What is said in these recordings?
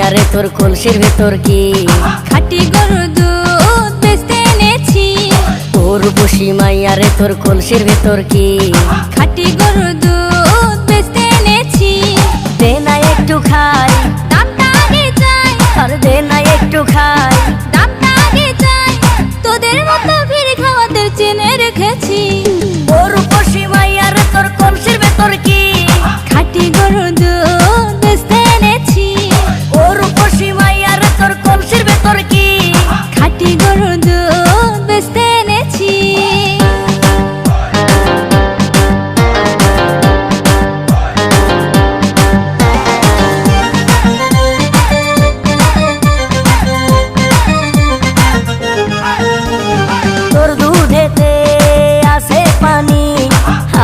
আরে তোর কলসির ভেতর কি? খাটি গরু তোর বসি মাই আরে তোর কলসির ভেতর কি? খাটি গরু দুধ এনেছি। দে না একটু খাই। আগে আর দে না একটু খাই। আগে তোদের মতো চেনে রেখেছি। তোর বসি তোর কলসির ভেতর কি?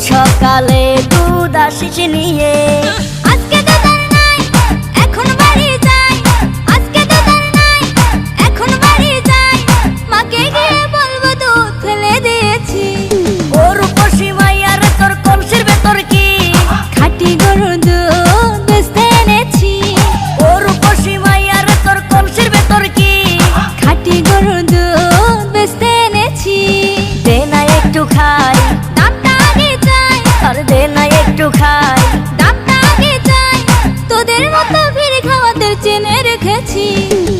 সকালে getting